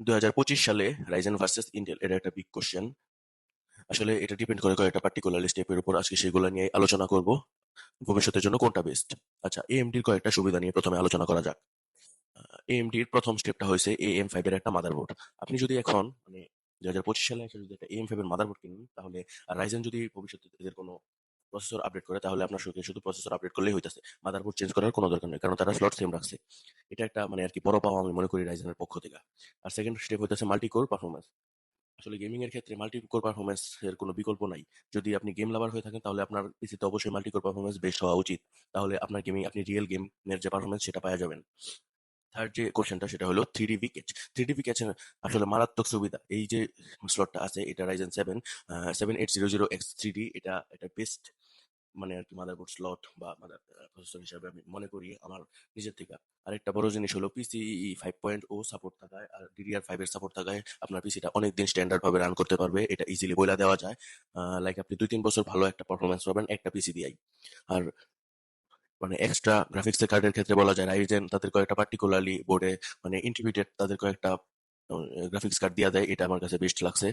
2025 সালে Ryzen versus Intel এটা একটা বিগ কোশ্চেন আসলে এটা ডিপেন্ড করে কয়েকটা পার্টিকুলার স্টেপের উপর আজকে সেগুলো নিয়ে আলোচনা করব। ভবিষ্যতের জন্য কোনটা বেস্ট আচ্ছা এএমডির কয়েকটা সুবিধা নিয়ে প্রথমে আলোচনা করা যাক। এএমডির প্রথম স্টেপটা হয়েছে এএম ফাইভ এর একটা মাদারবোর্ড আপনি যদি এখন মানে দুই পঁচিশ সালে যদি একটা এএম ফাইভের মাদারবোর্ড কিনেন, তাহলে রাইজেন যদি ভবিষ্যতে এদের কোনো প্রসেসর আপডেট করে, তাহলে আপনার সুখে শুধু প্রসেসর আপডেট করলেই হইতেছে। মাদারবোর্ড চেঞ্জ করার কোনো দরকার নেই, কারণ তারা স্লট সেম রাখছে। এটা একটা মানে আর কি, বড় পাওয়া আমি মনে করি রাইজেনের পক্ষ থেকে। আর সেকেন্ড স্টেপ হইতেছে মাল্টি কোর পারফরমেন্স আসলে গেমিং এর ক্ষেত্রে মাল্টি কোর পারফরমেন্স এর কোনো বিকল্প নাই। যদি আপনি গেম লাভার হয়ে থাকেন, তাহলে আপনার পিসিতে অবশ্যই মাল্টি কোর পারফরমেন্স বেস্ট হওয়া উচিত। তাহলে আপনার গেমিং আপনি রিয়েল গেমের যে পারফরমেন্স সেটা পাওয়া যাবেন। থার্ড যে কোশ্চেনটা সেটা হলো three D V cache three D ভিকেচের আসলে মারাত্মক সুবিধা। এই যে স্লটটা আছে, এটা Ryzen seven seven eight zero zero X three D এটা এটা বেস্ট মানে আর কি মাদারবোর্ড স্লট বা মাদার প্রসেসর হিসাবে আমি মনে করি আমার নিজের থেকে। আরেকটা বড় জিনিস হলো পিসিই ফাইভ পয়েন্ট ও সাপোর্ট থাকায় আর ডিডিআর ফাইভ এর সাপোর্ট থাকায় আপনার পিসিটা অনেকদিন স্ট্যান্ডার্ড ভাবে রান করতে পারবে। এটা ইজিলি বইলা দেওয়া যায়। লাইক আপনি দুই তিন বছর ভালো একটা পারফরমেন্স পাবেন একটা পিসি দিয়েই। আর মানে এক্সট্রা গ্রাফিক্স কার্ডের ক্ষেত্রে বলা যায় রাইজেন তাদের কয়েকটা পার্টিকুলারলি বোর্ডে মানে ইন্টিগ্রেটেড তাদের কয়েকটা গ্রাফিক্স কার্ড দিয়া দেয়, এটা আমার কাছে বেস্ট লাগছে।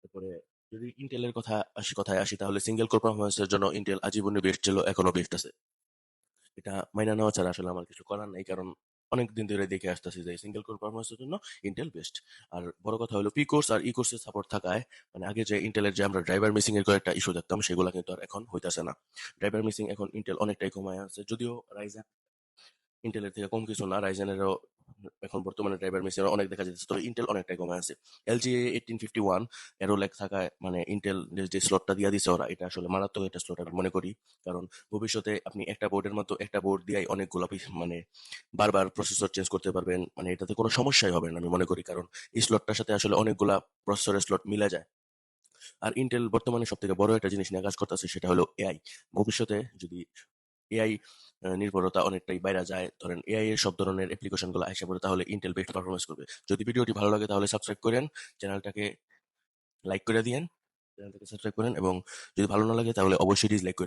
তারপরে যদি ইন্টেলের কথা আসি, কথায় আসি, তাহলে সিঙ্গেল কোর পারফরমেন্সের জন্য ইন্টেল আজীবনে বেস্ট ছিল, এখনও বেস্ট আছে। এটা মাইনা নেওয়া ছাড়া আসলে আমার কিছু করার নাই, কারণ অনেক দিন ধরে দেখে আসতেছি যে সিঙ্গেল কোর পারফরমেন্সের জন্য ইন্টেল বেস্ট আর বড় কথা হলো পি কোর্স আর ই কোর্সের সাপোর্ট থাকায় মানে আগে যে ইন্টেলের যে আমরা ড্রাইভার মিসিং এর কয়েকটা ইস্যু দেখতাম, সেগুলো কিন্তু আর এখন হইতাছে না। ড্রাইভার মিসিং এখন ইন্টেল অনেকটাই কমায় আছে যদিও রাইজেন ইন্টেলের থেকে কম কিছু না রাইজেনেরও এখন বর্তমানে ড্রাইভার মেশিন অনেক দেখা যাচ্ছে তবে ইন্টেল অনেকটাই কমে আছে। এলজি এইটিন ফিফটি ওয়ান এরও লেখ থাকায় মানে ইন্টেল যে স্লটটা দিয়ে দিছে ওরা, এটা আসলে মারাত্মক একটা স্লট আমি মনে করি। কারণ ভবিষ্যতে আপনি একটা বোর্ডের মতো একটা বোর্ড দিয়েই অনেকগুলো মানে বারবার প্রসেসর চেঞ্জ করতে পারবেন মানে এটাতে কোনো সমস্যাই হবে না আমি মনে করি। কারণ এই স্লটটার সাথে আসলে অনেকগুলা প্রসেসরের স্লট মিলা যায়। আর ইন্টেল বর্তমানে সব থেকে বড় একটা জিনিস নিয়ে কাজ করতেছে সেটা হলো এআই ভবিষ্যতে যদি এআই নির্ভরতা অনেকটাই বাইরে যায়। ধরেন এআই এর সব ধরনের অ্যাপ্লিকেশনগুলো আসে পড়ে, তাহলে ইন্টেল বেস্ট পারফরমেন্স করবে। যদি ভিডিওটি ভালো লাগে, তাহলে সাবস্ক্রাইব করেন চ্যানেলটাকে লাইক করে দিয়েন চ্যানেলটাকে সাবস্ক্রাইব করেন, এবং যদি ভালো না লাগে, তাহলে অবশ্যই ডিসলাইক করেন